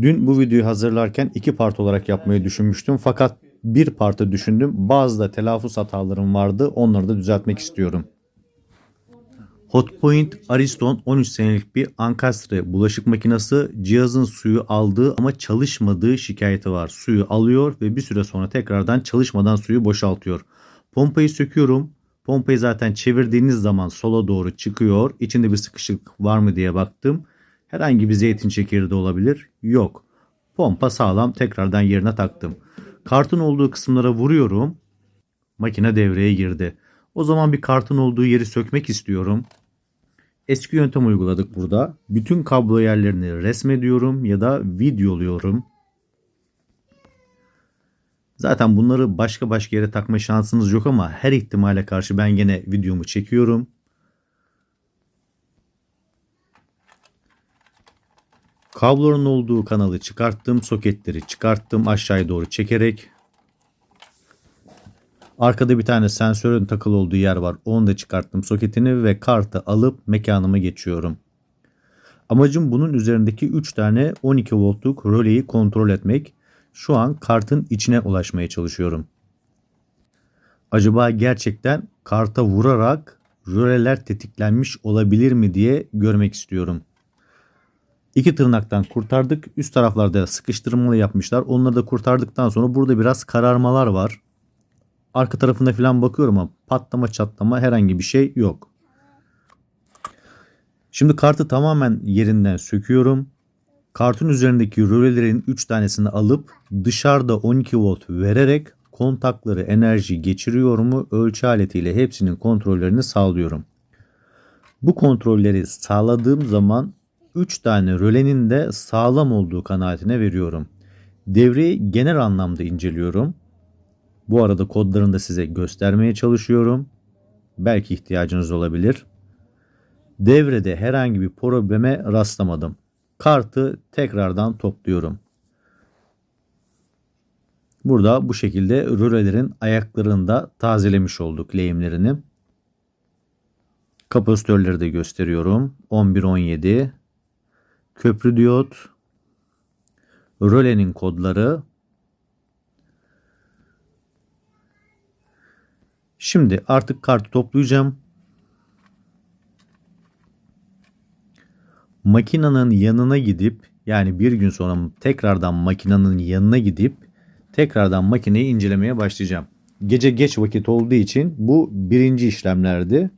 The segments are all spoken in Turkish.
Dün bu videoyu hazırlarken iki part olarak yapmayı düşünmüştüm fakat bir partı düşündüm. Bazı da telaffuz hatalarım vardı. Onları da düzeltmek istiyorum. Hotpoint Ariston 13 senelik bir ankastre bulaşık makinesi cihazın suyu aldığı ama çalışmadığı şikayeti var. Suyu alıyor ve bir süre sonra tekrardan çalışmadan suyu boşaltıyor. Pompayı söküyorum. Pompayı zaten çevirdiğiniz zaman sola doğru çıkıyor. İçinde bir sıkışıklık var mı diye baktım. Herhangi bir zeytin çekirdeği olabilir. Yok. Pompa sağlam tekrardan yerine taktım. Kartın olduğu kısımlara vuruyorum. Makine devreye girdi. O zaman bir kartın olduğu yeri sökmek istiyorum. Eski yöntem uyguladık burada. Bütün kablo yerlerini resmediyorum ya da videoluyorum. Zaten bunları başka başka yere takma şansınız yok ama her ihtimale karşı ben gene videomu çekiyorum. Kabloların olduğu kanalı çıkarttım, soketleri çıkarttım aşağıya doğru çekerek. Arkada bir tane sensörün takılı olduğu yer var. Onu da çıkarttım soketini ve kartı alıp mekanıma geçiyorum. Amacım bunun üzerindeki 3 tane 12 voltluk röleyi kontrol etmek. Şu an kartın içine ulaşmaya çalışıyorum. Acaba gerçekten karta vurarak röleler tetiklenmiş olabilir mi diye görmek istiyorum. İki tırnaktan kurtardık. Üst taraflarda sıkıştırmalı yapmışlar. Onları da kurtardıktan sonra burada biraz kararmalar var. Arka tarafında falan bakıyorum ama patlama çatlama herhangi bir şey yok. Şimdi kartı tamamen yerinden söküyorum. Kartın üzerindeki rölelerin 3 tanesini alıp dışarıda 12 volt vererek kontakları enerji geçiriyor mu ölçü aletiyle hepsinin kontrollerini sağlıyorum. Bu kontrolleri sağladığım zaman 3 tane rölenin de sağlam olduğu kanaatine veriyorum. Devreyi genel anlamda inceliyorum. Bu arada kodlarını da size göstermeye çalışıyorum. Belki ihtiyacınız olabilir. Devrede herhangi bir probleme rastlamadım. Kartı tekrardan topluyorum. Burada bu şekilde rölelerin ayaklarını da tazelemiş olduk lehimlerini. Kapasitörleri de gösteriyorum. 11-17 köprü diyot rölenin kodları Şimdi artık kartı toplayacağım. Makinanın yanına gidip yani bir gün sonra tekrardan makinanın yanına gidip tekrardan makineyi incelemeye başlayacağım. Gece geç vakit olduğu için bu birinci işlemlerdi.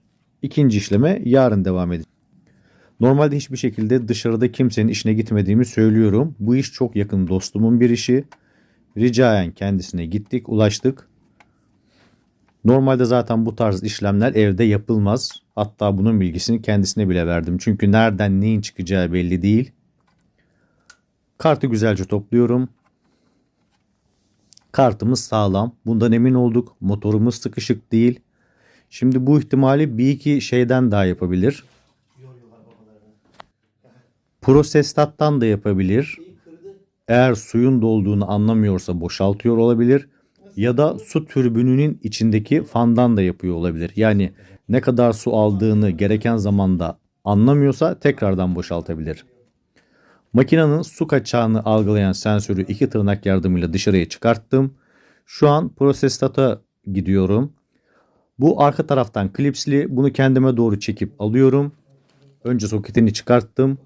İkinci işleme yarın devam edeceğim. Normalde hiçbir şekilde dışarıda kimsenin işine gitmediğimi söylüyorum. Bu iş çok yakın dostumun bir işi. Ricayen kendisine gittik, ulaştık. Normalde zaten bu tarz işlemler evde yapılmaz. Hatta bunun bilgisini kendisine bile verdim. Çünkü nereden neyin çıkacağı belli değil. Kartı güzelce topluyorum. Kartımız sağlam. Bundan emin olduk. Motorumuz sıkışık değil. Şimdi bu ihtimali bir iki şeyden daha yapabilir. Prosestattan da yapabilir. Eğer suyun dolduğunu anlamıyorsa boşaltıyor olabilir. Ya da su türbününün içindeki fandan da yapıyor olabilir. Yani ne kadar su aldığını gereken zamanda anlamıyorsa tekrardan boşaltabilir. Makinenin su kaçağını algılayan sensörü iki tırnak yardımıyla dışarıya çıkarttım. Şu an prosestata gidiyorum. Bu arka taraftan klipsli. Bunu kendime doğru çekip alıyorum. Önce soketini çıkarttım.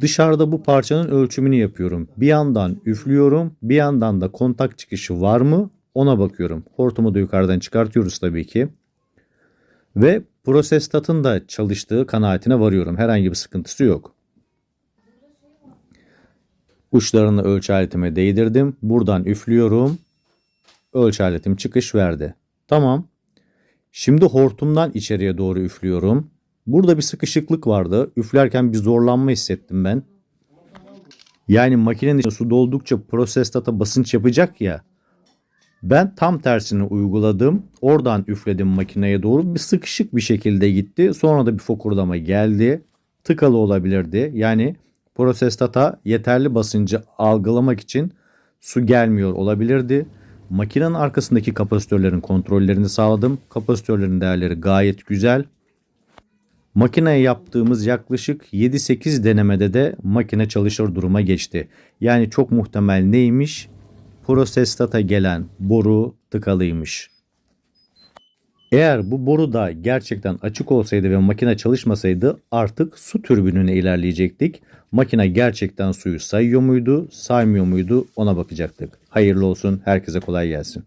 Dışarıda bu parçanın ölçümünü yapıyorum. Bir yandan üflüyorum, bir yandan da kontak çıkışı var mı ona bakıyorum. Hortumu da yukarıdan çıkartıyoruz tabii ki. Ve prosestatın da çalıştığı kanaatine varıyorum. Herhangi bir sıkıntısı yok. Uçlarını ölçü aletime değdirdim. Buradan üflüyorum. Ölçü aletim çıkış verdi. Tamam. Şimdi hortumdan içeriye doğru üflüyorum. Burada bir sıkışıklık vardı. Üflerken bir zorlanma hissettim ben. Yani makinenin içine su doldukça prosestata basınç yapacak ya. Ben tam tersini uyguladım. Oradan üfledim makineye doğru. Bir sıkışık bir şekilde gitti. Sonra da bir fokurdama geldi. Tıkalı olabilirdi. Yani prosestata yeterli basıncı algılamak için su gelmiyor olabilirdi. Makinenin arkasındaki kapasitörlerin kontrollerini sağladım. Kapasitörlerin değerleri gayet güzel. Makineye yaptığımız yaklaşık 7-8 denemede de makine çalışır duruma geçti. Yani çok muhtemel neymiş? Prosestata gelen boru tıkalıymış. Eğer bu boru da gerçekten açık olsaydı ve makine çalışmasaydı artık su türbününe ilerleyecektik. Makine gerçekten suyu sayıyor muydu, saymıyor muydu ona bakacaktık. Hayırlı olsun, herkese kolay gelsin.